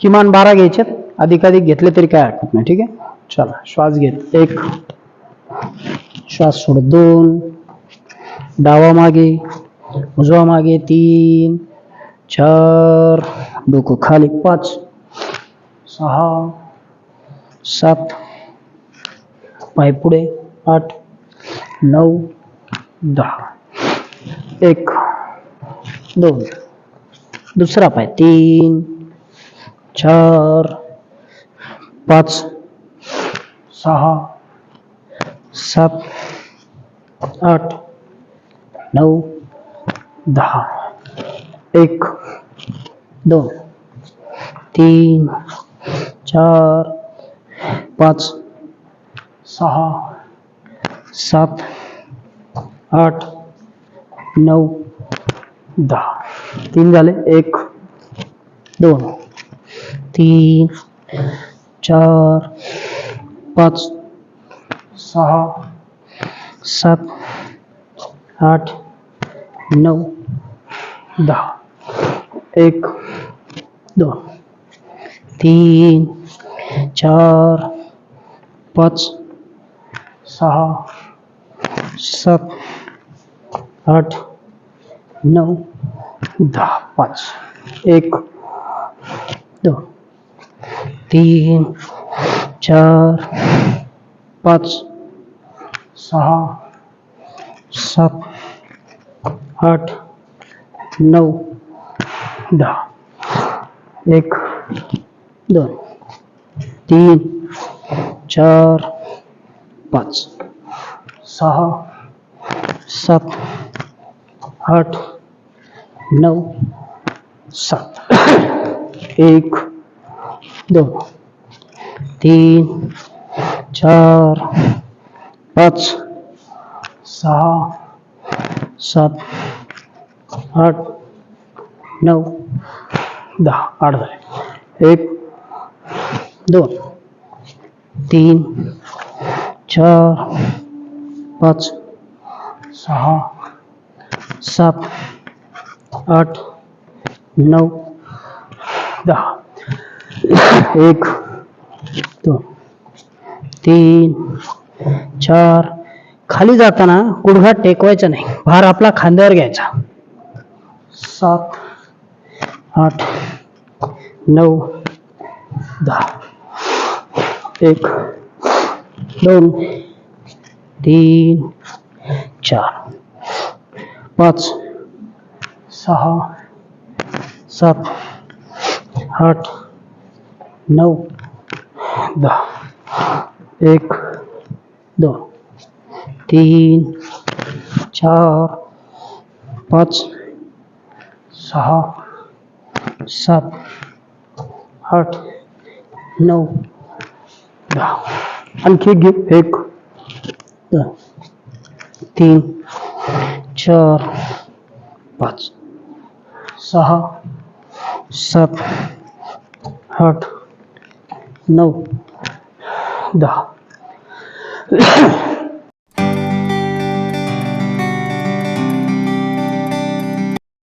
किमान बारा घ्यायचेत. अधिकाधिक घेतले तरी काय हरकत नाही. ठीक आहे? चला, श्वास घेत. एक. श्वास सोड दोन. डावा मागे. उजवा मागे. तीन. चार. डोकं खाली. पाच. सहा. सात. पाय पुढे. आठ. नऊ. दहा. एक. दोन. दुसरा पाय. तीन. चार, पाच सहा सात, आठ नऊ दहा एक दोन तीन, चार, पाच सहा सात, आठ नऊ दहा तीन झाले एक दोन तीन, चार, पाच सहा सात, आठ नऊ दहा एक दोन तीन, चार, पाच सहा सात, आठ नऊ दहा पाच, एक दोन तीन, चार, पाच सहा सात, आठ, नौ एक दोन तीन, चार, पाच सहा सात, आठ नऊ सात। एक, दो, तीन, चार, पाच सहा सात, आठ नऊ दहा आठ झाले एक दोन तीन, चार, पाच सहा सात, आठ नऊ दहा. एक दोन तीन चार. खाली जाताना गुडघा टेकवायचा नाही. भार आपला खांद्यावर घ्यायचा. सात आठ नऊ दहा. एक दोन तीन चार. पाच सहा सात आठ दहा एक दो तीन चार पाच सहा सात आठ नौ दहा आणखी एक घे एक तीन चार पाच सहा सात आठ नऊ दहा.